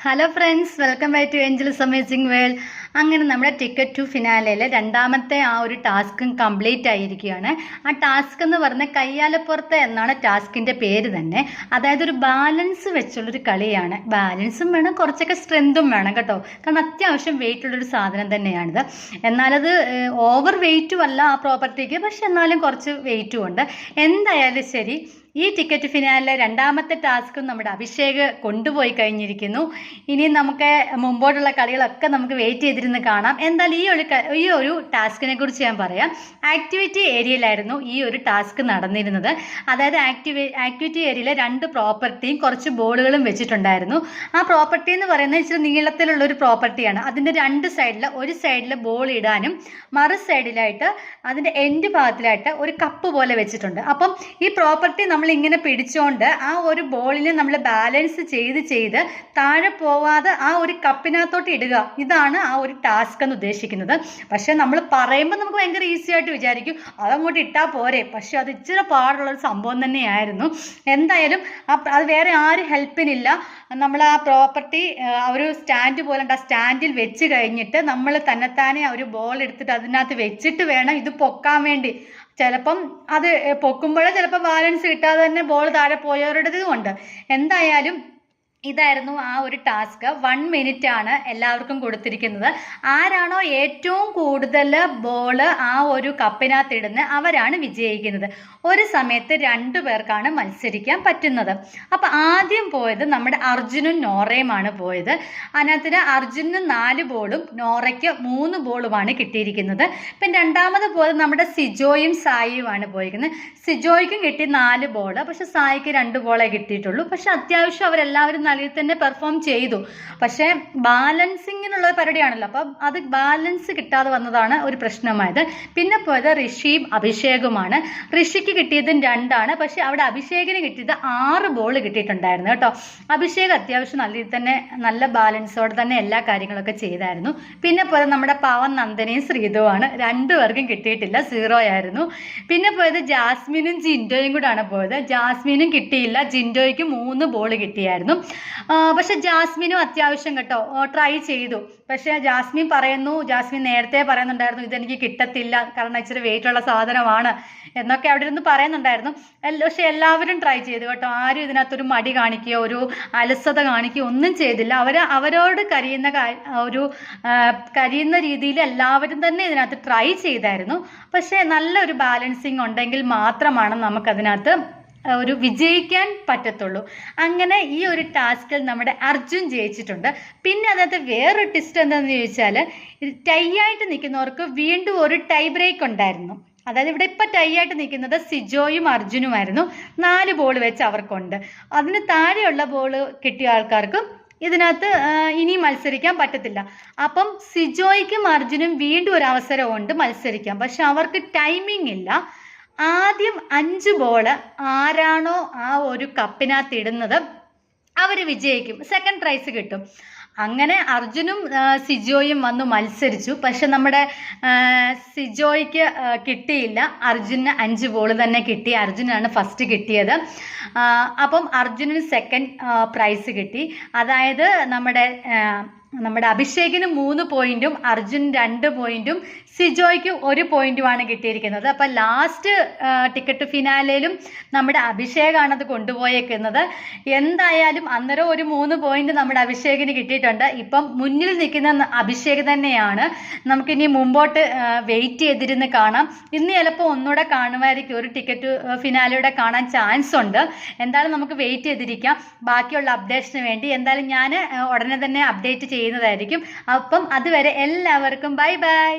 hello friends welcome back to Angel's amazing world അങ്ങനെ നമ്മുടെ ticket to ഫിനാലയിലെ രണ്ടാമത്തെ ആ ഒരു ടാസ്കും കംപ്ലീറ്റ് ആയിരിക്കുകയാണ്. ആ ടാസ്ക് എന്ന് പറഞ്ഞ കയ്യാലപ്പുറത്ത് എന്നാണ് ടാസ്കിന്റെ പേര് തന്നെ. അതായത് ഒരു ബാലൻസ് വെച്ചുള്ളൊരു കളിയാണ്. ബാലൻസും വേണം കുറച്ചൊക്കെ സ്ട്രെങ്തും വേണം കേട്ടോ. കാരണം അത്യാവശ്യം വെയിറ്റ് ഉള്ളൊരു സാധനം തന്നെയാണിത്. എന്നാലത് ഓവർ വെയിറ്റും അല്ല ആ പ്രോപ്പർട്ടിക്ക് പക്ഷെ എന്നാലും കുറച്ച് വെയിറ്റും ഉണ്ട്. എന്തായാലും ശരി ഈ ടിക്കറ്റ് ഫിനാലിലെ രണ്ടാമത്തെ ടാസ്കും നമ്മുടെ അഭിഷേക് കൊണ്ടുപോയി കഴിഞ്ഞിരിക്കുന്നു. ഇനി നമുക്ക് മുമ്പോട്ടുള്ള കളികളൊക്കെ നമുക്ക് വെയിറ്റ് ചെയ്തിരുന്ന് കാണാം. എന്തായാലും ഈ ഒരു ഈ ഒരു ടാസ്കിനെ കുറിച്ച് ഞാൻ പറയാം. ആക്ടിവിറ്റി ഏരിയയിലായിരുന്നു ഈ ഒരു ടാസ്ക് നടന്നിരുന്നത്. അതായത് ആക്ടിവി ആക്ടിവിറ്റി ഏരിയയിലെ രണ്ട് പ്രോപ്പർട്ടിയും കുറച്ച് ബോർഡുകളും വെച്ചിട്ടുണ്ടായിരുന്നു. ആ പ്രോപ്പർട്ടി എന്ന് പറയുന്നത് ഇച്ചിരി നീളത്തിലുള്ള ഒരു പ്രോപ്പർട്ടിയാണ്. അതിന്റെ രണ്ട് സൈഡിൽ ഒരു സൈഡിൽ ബോൾ ഇടാനും മറു സൈഡിലായിട്ട് അതിന്റെ എൻഡ് ഭാഗത്തിലായിട്ട് ഒരു കപ്പ് പോലെ വെച്ചിട്ടുണ്ട്. അപ്പം ഈ പ്രോപ്പർട്ടി നമ്മൾ ഇങ്ങനെ പിടിച്ചുകൊണ്ട് ആ ഒരു ബോളിനെ നമ്മൾ ബാലൻസ് ചെയ്ത് ചെയ്ത് താഴെ പോവാതെ ആ ഒരു കപ്പിനകത്തോട്ട് ഇടുക. ഇതാണ് ആ ഒരു ടാസ്ക് എന്ന് ഉദ്ദേശിക്കുന്നത്. പക്ഷേ നമ്മൾ പറയുമ്പോൾ നമുക്ക് ഭയങ്കര ഈസി ആയിട്ട് വിചാരിക്കും. അതങ്ങോട്ട് ഇട്ടാൽ പോരെ. പക്ഷെ അത് ഇച്ചിരി പാടുള്ള ഒരു സംഭവം തന്നെയായിരുന്നു. എന്തായാലും അത് വേറെ ആരും ഹെൽപ്പിനില്ല നമ്മൾ ആ പ്രോപ്പർട്ടി ഒരു സ്റ്റാൻഡ് പോലെ ഉണ്ട്. ആ സ്റ്റാൻഡിൽ വെച്ച് കഴിഞ്ഞിട്ട് നമ്മൾ തന്നെത്താനെ ഒരു ബോൾ എടുത്തിട്ട് അതിനകത്ത് വെച്ചിട്ട് വേണം ഇത് പൊക്കാൻ വേണ്ടി. ചിലപ്പം അത് പൊക്കുമ്പോഴേ ചിലപ്പോൾ ബാലൻസ് കിട്ടാതെ തന്നെ ബോൾ താഴെ പോയവരുടേതും ഉണ്ട്. എന്തായാലും ഇതായിരുന്നു ആ ഒരു ടാസ്ക്. വൺ മിനിറ്റ് ആണ് എല്ലാവർക്കും കൊടുത്തിരിക്കുന്നത്. ആരാണോ ഏറ്റവും കൂടുതൽ ബോൾ ആ ഒരു കപ്പിനകത്ത് ഇടുന്ന അവരാണ് വിജയിക്കുന്നത്. ഒരു സമയത്ത് രണ്ടു പേർക്കാണ് മത്സരിക്കാൻ പറ്റുന്നത്. അപ്പോൾ ആദ്യം പോയത് നമ്മുടെ അർജുനും നോറയുമാണ് പോയത്. അതിനകത്തിന് അർജുനു നാല് ബോളും നോറയ്ക്ക് മൂന്ന് ബോളുമാണ് കിട്ടിയിരിക്കുന്നത്. പിന്നെ രണ്ടാമത് പോയത് നമ്മുടെ സിജോയും സായിയുമാണ് പോയിരിക്കുന്നത്. സിജോയ്ക്കും കിട്ടി നാല് ബോൾ പക്ഷെ സായിക്ക് രണ്ട് ബോളേ കിട്ടിയിട്ടുള്ളൂ. പക്ഷെ അത്യാവശ്യം അവരെല്ലാവരും നല്ല തന്നെ പെർഫോം ചെയ്തു. പക്ഷേ ബാലൻസിങ്ങിനുള്ള പരിപാടിയാണല്ലോ. അപ്പം അത് ബാലൻസ് കിട്ടാതെ വന്നതാണ് ഒരു പ്രശ്നമായത്. പിന്നെ പോയത് ഋഷിയും അഭിഷേകുമാണ്. ഋഷിക്ക് കിട്ടിയതും രണ്ടാണ്. പക്ഷെ അവിടെ അഭിഷേകിന് കിട്ടിയത് ആറ് ബോൾ കിട്ടിയിട്ടുണ്ടായിരുന്നു കേട്ടോ. അഭിഷേക് അത്യാവശ്യം നല്ല രീതിയിൽ തന്നെ നല്ല ബാലൻസോടെ തന്നെ എല്ലാ കാര്യങ്ങളൊക്കെ ചെയ്തായിരുന്നു. പിന്നെ പോയത് നമ്മുടെ പവൻ നന്ദനയും ശ്രീതുവാണ് രണ്ടുപേർക്കും കിട്ടിയിട്ടില്ല. സീറോ ആയിരുന്നു. പിന്നെ പോയത് ജാസ്മിനും ജിൻഡോയും കൂടാണ് പോയത്. ജാസ്മിനും കിട്ടിയില്ല. ജിൻഡോയ്ക്ക് മൂന്ന് ബോൾ കിട്ടിയായിരുന്നു. പക്ഷെ ജാസ്മിനും അത്യാവശ്യം കേട്ടോ. ട്രൈ ചെയ്തു. പക്ഷെ ജാസ്മിൻ പറയുന്നു ജാസ്മിൻ നേരത്തെ പറയുന്നുണ്ടായിരുന്നു ഇതെനിക്ക് കിട്ടത്തില്ല കാരണം ഇച്ചിരി വെയിറ്റ് ഉള്ള സാധനമാണ് എന്നൊക്കെ അവിടെ ഇരുന്ന് പറയുന്നുണ്ടായിരുന്നു. പക്ഷെ എല്ലാവരും ട്രൈ ചെയ്തു കേട്ടോ. ആരും ഇതിനകത്തൊരു മടി കാണിക്കുകയോ ഒരു അലസത കാണിക്കുകയോ ഒന്നും ചെയ്തില്ല. അവർ അവരോട് കരിയുന്ന ഒരു കരിയുന്ന രീതിയിൽ എല്ലാവരും തന്നെ ഇതിനകത്ത് ട്രൈ ചെയ്തായിരുന്നു. പക്ഷേ നല്ലൊരു ബാലൻസിങ് ഉണ്ടെങ്കിൽ മാത്രമാണ് നമുക്കതിനകത്ത് ഒരു വിജയിക്കാൻ പറ്റത്തുള്ളൂ. അങ്ങനെ ഈ ഒരു ടാസ്കിൽ നമ്മുടെ അർജുൻ ജയിച്ചിട്ടുണ്ട്. പിന്നെ അതിനകത്ത് വേറൊരു ട്വിസ്റ്റ് എന്താണെന്ന് ചോദിച്ചാൽ ടൈ ആയിട്ട് നിൽക്കുന്നവർക്ക് വീണ്ടും ഒരു ടൈ ബ്രേക്ക് ഉണ്ടായിരുന്നു. അതായത് ഇവിടെ ഇപ്പം ടൈ ആയിട്ട് നിൽക്കുന്നത് സിജോയും അർജുനുമായിരുന്നു. നാല് ബോൾ വെച്ച് അവർക്കുണ്ട്. അതിന് താഴെയുള്ള ബോൾ കിട്ടിയ ആൾക്കാർക്ക് ഇതിനകത്ത് ഇനി മത്സരിക്കാൻ പറ്റത്തില്ല. അപ്പം സിജോയ്ക്കും അർജുനും വീണ്ടും ഒരു അവസരമുണ്ട് മത്സരിക്കാം പക്ഷെ അവർക്ക് ടൈമിംഗ് ഇല്ല. ആദ്യം അഞ്ച് ബോൾ ആരാണോ ആ ഒരു കപ്പിനകത്ത് ഇടുന്നത് അവർ വിജയിക്കും. സെക്കൻഡ് പ്രൈസ് കിട്ടും. അങ്ങനെ അർജുനും സിജോയും വന്ന് മത്സരിച്ചു. പക്ഷെ നമ്മുടെ സിജോയ്ക്ക് കിട്ടിയില്ല. അർജുന് അഞ്ച് ബോൾ തന്നെ കിട്ടി. അർജുനാണ് ഫസ്റ്റ് കിട്ടിയത്. അപ്പം അർജുനന് സെക്കൻഡ് പ്രൈസ് കിട്ടി. അതായത് നമ്മുടെ നമ്മുടെ അഭിഷേകിന് മൂന്ന് പോയിന്റും അർജുൻ രണ്ട് പോയിന്റും സിജോയ്ക്ക് ഒരു പോയിന്റുമാണ് കിട്ടിയിരിക്കുന്നത്. അപ്പം ലാസ്റ്റ് ടിക്കറ്റ് ഫിനാലയിലും നമ്മുടെ അഭിഷേകാണ് അത് കൊണ്ടുപോയേക്കുന്നത്. എന്തായാലും അന്നേരം ഒരു മൂന്ന് പോയിന്റ് നമ്മുടെ അഭിഷേകിന് കിട്ടിയിട്ടുണ്ട്. ഇപ്പം മുന്നിൽ നിൽക്കുന്ന അഭിഷേക് തന്നെയാണ്. നമുക്കിനി മുമ്പോട്ട് വെയിറ്റ് ചെയ്തിരുന്ന് കാണാം. ഇന്ന് ചിലപ്പോൾ ഒന്നുകൂടെ കാണുമായിരിക്കും. ഒരു ടിക്കറ്റ് ഫിനാലയുടെ കാണാൻ ചാൻസ് ഉണ്ട്. എന്തായാലും നമുക്ക് വെയിറ്റ് ചെയ്തിരിക്കാം. ബാക്കിയുള്ള അപ്ഡേഷന് വേണ്ടി. എന്തായാലും ഞാൻ ഉടനെ തന്നെ അപ്ഡേറ്റ് ചെയ്യുന്നതായിരിക്കും. അപ്പം അതുവരെ എല്ലാവർക്കും ബൈ ബൈ.